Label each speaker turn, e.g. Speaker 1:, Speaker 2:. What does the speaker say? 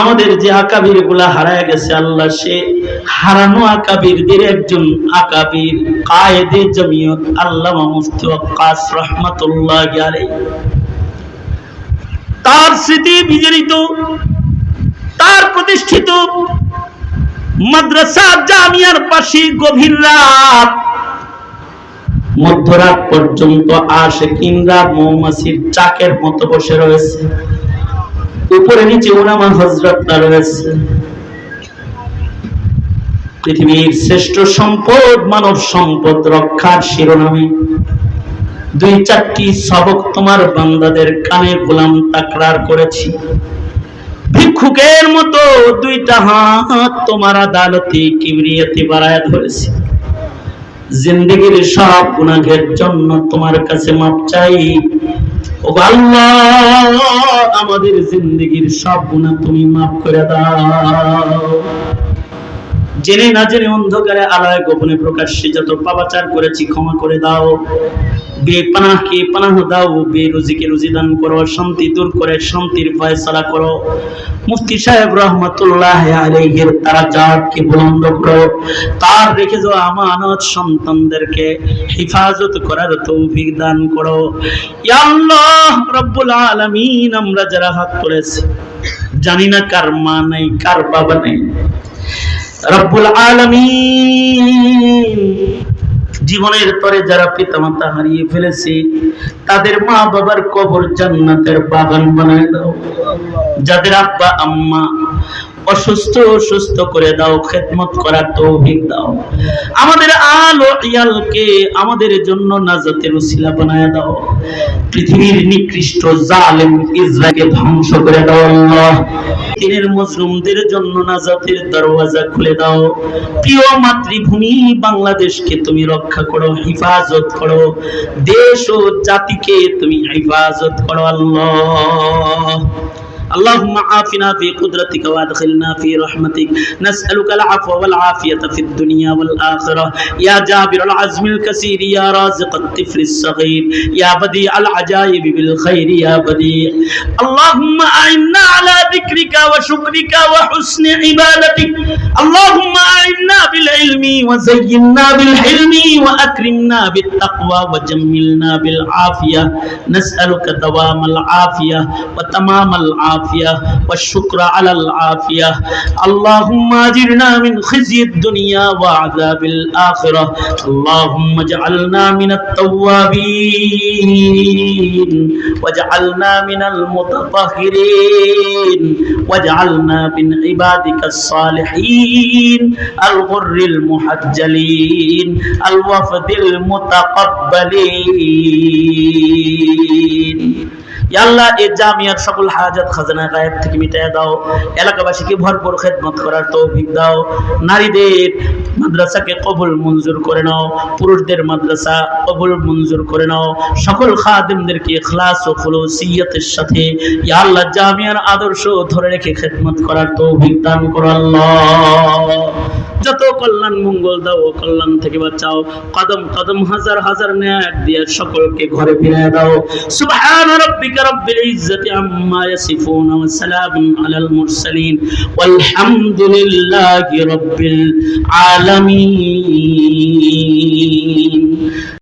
Speaker 1: আমাদের যে আকাবিরগুলা হারায় গেছে, আল্লাহ সে হারানো আকাবিরদের একজন আকাবির কায়েদে জমিয়ত আল্লাহ মুফতি ওয়াক্কাস রহমাতুল্লাহ আলাইহি। তার স্মৃতি বিজড়িত, তার প্রতিষ্ঠিত মাদ্রাসা জামিয়ার পাশে গভীর রাত, মধ্যরাত পর্যন্ত আশেকিনরা মৌমাছির চাকের মতো বসে রয়েছে। উপরে নিচে ওলামা হজরতরা রয়েছে পৃথিবীর শ্রেষ্ঠ সম্পদ, মানব সম্পদ রক্ষার শিরোনামে দুই চারটি সবক তোমার বান্দাদের কানে গোলাম তাকরার করেছি। ভিক্ষুকের মতো দুইটা হাত তোমার আদালতে কিবরিয়াতে বাড়ায় ধরেছি। জিন্দগির সব গুনাহের জন্য তোমার কাছে মাপ চাই। আমাদের জিন্দগির সব গুণা তুমি মাফ করে দাও। জেনে না জেনে অন্ধকারে আলায় গোপনে প্রকাশ্যে যত পাপাচার করেছি, ক্ষমা করে দাও। বেপানাহকে পানাহ দাও, বেরুজিকে রুজি দান করো শান্তি দূর করে শান্তির ফয়সালা করো। মুফতি সাহেব রহমতুল্লাহ আলাইহির তারা জাতকে বুলন্দ করো। তার রেখে যাওয়া আমানত সন্তানদেরকে হেফাজত করার তৌফিক দান করো। ইয়া আল্লাহ, রব্বুল আলামিন, আমরা যারা হাত তুলেছি, জানি না কার মা নাই, কার বাবা নাই। রব্বুল আলামিন। জীবনের পরে যারা পিতামাতা হারিয়ে ফেলেছে, তাদের মা বাবার কবর জান্নাতের বাগান বানায় দাও। যাদের আব্বা, আম্মা অসুস্থ সুস্থ করে দাও, খেদমত করার তৌফিক দাও। আমাদের আলো ইয়ালকে আমাদের জন্য নাজাতের উসিলা বানায় দাও। পৃথিবীর নিকৃষ্ট জালেম ইসরাকে ধ্বংস করে দাও আল্লাহ। দিনের মজলুমদের জন্য নাজাতের দরওয়াজা খুলে দাও। প্রিয় মাতৃভূমি, বাংলাদেশকে তুমি রক্ষা করো, হিফাজত করো। দেশ ও জাতিকে তুমি হিফাজত করো আল্লাহ। اللهم عافنا في قدرتك وادخلنا في رحمتك. نسألك العفو والعافية في الدنيا والآخرة. يا جابر العزم الكثير يا رازق الطفل الصغير. يا بديع العجائب بالخير يا بديع. اللهم أعنا على ذكرك وشكرك وحسن عبادتك. بالعلم وزينا بالحلم وأكرمنا بالتقوى وجملنا بالعافية. نسألك دوام العافية وتمام العافية والشكر على العافية. اللهم أجرنا من خزي الدنيا وعذاب الآخرة. اللهم اجعلنا من التوابين واجعلنا من المتطهرين واجعلنا من عبادك الصالحين. الغر المحجلين الوفد المتقبلين আল্লাহ এই জামিয়ার সকল হাজাত খাজানা গায়েব থেকে মিটায় দাও এলাকাবাসীকে ভরপুর খেদমত করার তৌফিক দাও নারীদের মাদ্রাসাকে কবুল মঞ্জুর করে নাও পুরুষদের মাদ্রাসা কবুল মঞ্জুর করে নাও সকল খাদিমদেরকে ইখলাস ও খুলুসিয়তের সাথে ইয়া আল্লাহ জামিয়ার আদর্শ ধরে রেখে খেদমত করার তৌফিক দান করো আল্লাহ যত কল্যাণ মঙ্গল দাও, ও কল্যাণ থেকে বাঁচাও। কদম কদম হাজার হাজার ন্যাক দিয়ে সকলকে ঘরে ফিরিয়ে দাও। সুবহান রাব্বিকা রাব্বিল ইজ্জাতি আম্মা ইয়াসিফুন ওয়া সালামুন আলাল মুরসালিন। ওয়ালহামদুলিল্লাহি রাব্বিল আলামিন।